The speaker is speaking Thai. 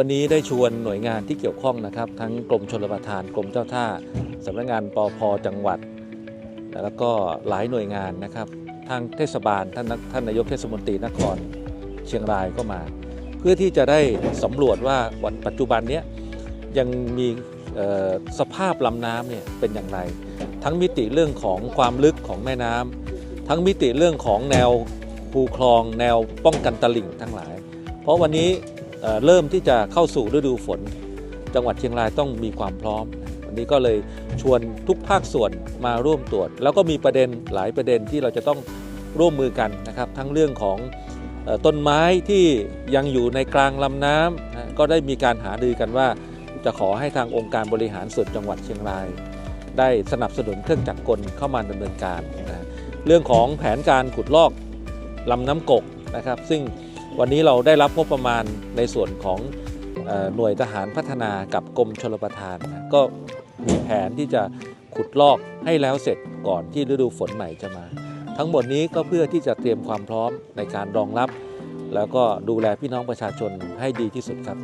วันนี้ได้ชวนหน่วยงานที่เกี่ยวข้องนะครับ ทั้งกรมชลประทานกรมเจ้าท่าสำนักงานปอพจังหวัด แล้วก็หลายหน่วยงานนะครับ ทางเทศบาลท่านท่านนายกเทศมนตรีนครเชียงรายก็มา เพื่อที่จะได้สำรวจว่าวันปัจจุบันนี้ยังมีสภาพลำน้ำเนี่ยเป็นอย่างไร ทั้งมิติเรื่องของความลึกของแม่น้ำทั้งมิติเรื่องของแนวคูคลอง แนวป้องกันตลิ่งทั้งหลาย เพราะวันนี้ เริ่มที่จะเข้าสู่ฤดูฝน จังหวัดเชียงรายต้องมีความพร้อม วันนี้ก็เลยชวนทุกภาคส่วนมาร่วมตรวจ แล้วก็มีประเด็นหลายประเด็นที่เราจะต้องร่วมมือกันนะครับ ทั้งเรื่องของต้นไม้ที่ยังอยู่ในกลางลำน้ำก็ได้มีการหารือกันว่าจะขอให้ทางองค์การบริหารส่วนจังหวัดเชียงราย ได้สนับสนุนเครื่องจักรกลเข้ามาดำเนินการนะเรื่องของแผนการขุดลอกลำน้ำกกนะครับ ซึ่ง วันนี้เราได้รับงบประมาณในส่วนของออหน่วยทหารพัฒนากับกรมชลประทาน ก็มีแผนที่จะขุดลอกให้แล้วเสร็จก่อนที่ฤดูฝนใหม่จะมา ทั้งหมดนี้ก็เพื่อที่จะเตรียมความพร้อมในการรองรับ แล้วก็ดูแลพี่น้องประชาชนให้ดีที่สุดครับ